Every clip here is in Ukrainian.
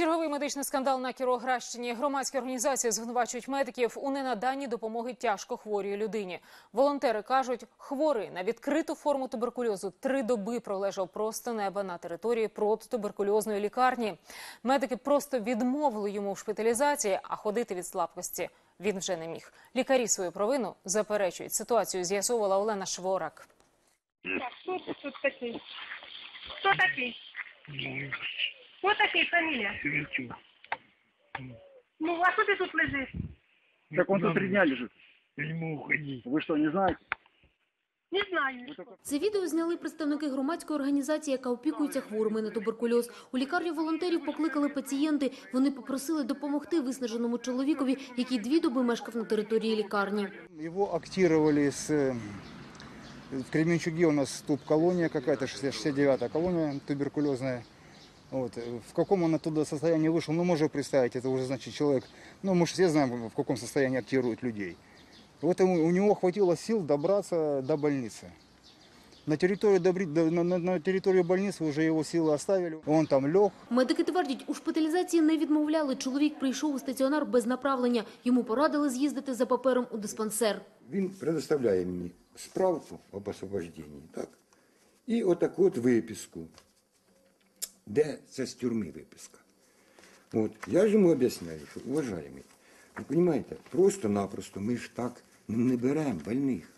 Черговий медичний скандал на Кіровоградщині. Громадські організації звинувачують медиків у ненаданні допомоги тяжко хворій людині. Волонтери кажуть, хворий на відкриту форму туберкульозу три доби пролежав просто неба на території протитуберкульозної лікарні. Медики просто відмовили йому в шпиталізації, а ходити від слабкості він вже не міг. Лікарі свою провину заперечують. Ситуацію з'ясовувала Олена Шворак. Ты тут такой? Кто такой? Кто такой фамилия? Севенчук. Ну, а что ты тут лежишь? Так он тут три дня лежит. Я не могу ходить. Вы что, не знаете? Не знаю. Це відео зняли представники громадської організації, яка опікується хворими на туберкульоз. У лікарню волонтерів покликали пацієнти. Вони попросили допомогти виснаженому чоловікові, який дві доби мешкав на території лікарні. Его актировали с... э, В Кременчуге у нас туп-колония какая-то, 69-я колония туберкулезная. Вот. э, В каком он оттуда состоянии вышел, ну, можно представить, это уже, значит, человек, ну, мы же все знаем, в каком состоянии актируют людей. Вот ему- у него хватило сил добраться до больницы. На территорию, добри- до- на, на- на территорию больницы уже его силы оставили. Он там лег, Медики твердять, у шпиталізації не відмовляли. Чоловік прийшов у стаціонар без направлення. Йому порадили з'їздити за папером у диспансер. Він предоставляє мені справку об освобожденні, так? І отаку от виписку. Де це з тюрми виписка? От, я ж йому об'ясняю, що, уважаємий, ви розумієте, просто-напросто ми ж так не беремо больних.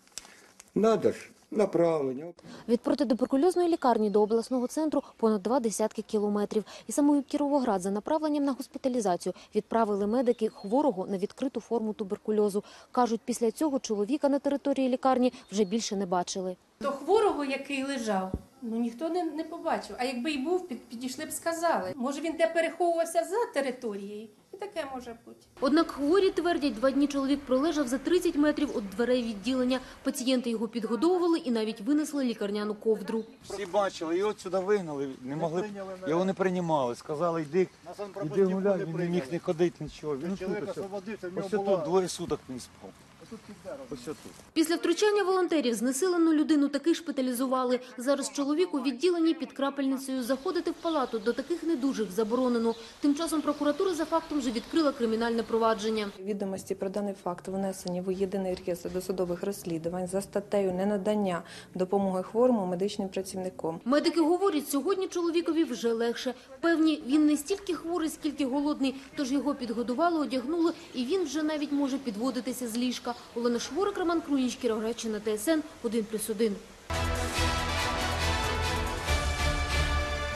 Надо ж направлення. Від протитуберкульозної лікарні до обласного центру понад два десятки кілометрів. І саме у Кіровоград за направленням на госпіталізацію відправили медики хворого на відкриту форму туберкульозу. Кажуть, після цього чоловіка на території лікарні вже більше не бачили. До хворого, який лежав, ну ніхто не, не побачив. А якби й був, під, підійшли б сказали. Може він де переховувався за територією. І таке може бути. Однак хворі твердять, два дні чоловік пролежав за 30 метрів від дверей відділення. Пацієнти його підгодовували і навіть винесли лікарняну ковдру. Всі бачили, його сюди вигнали, не могли, його не приймали. Сказали, йди, іди гуляй, він не міг не ходити, нічого. Він тут, ось, ось тут двоє суток він спав. Після втручання волонтерів знесилену людину таки шпиталізували. Зараз чоловік у відділенні під крапельницею заходити в палату до таких недужих заборонено. Тим часом прокуратура за фактом вже відкрила кримінальне провадження. Відомості про даний факт внесені в єдиний реєстр досудових розслідувань за статтею ненадання допомоги хворому медичним працівникам. Медики говорять, сьогодні чоловікові вже легше. Певні, він не стільки хворий, скільки голодний, тож його підгодували, одягнули, і він вже навіть може підводитися з ліжка. Олена Шворик, Роман Круїч, Кіровградщина, ТСН 1+,1.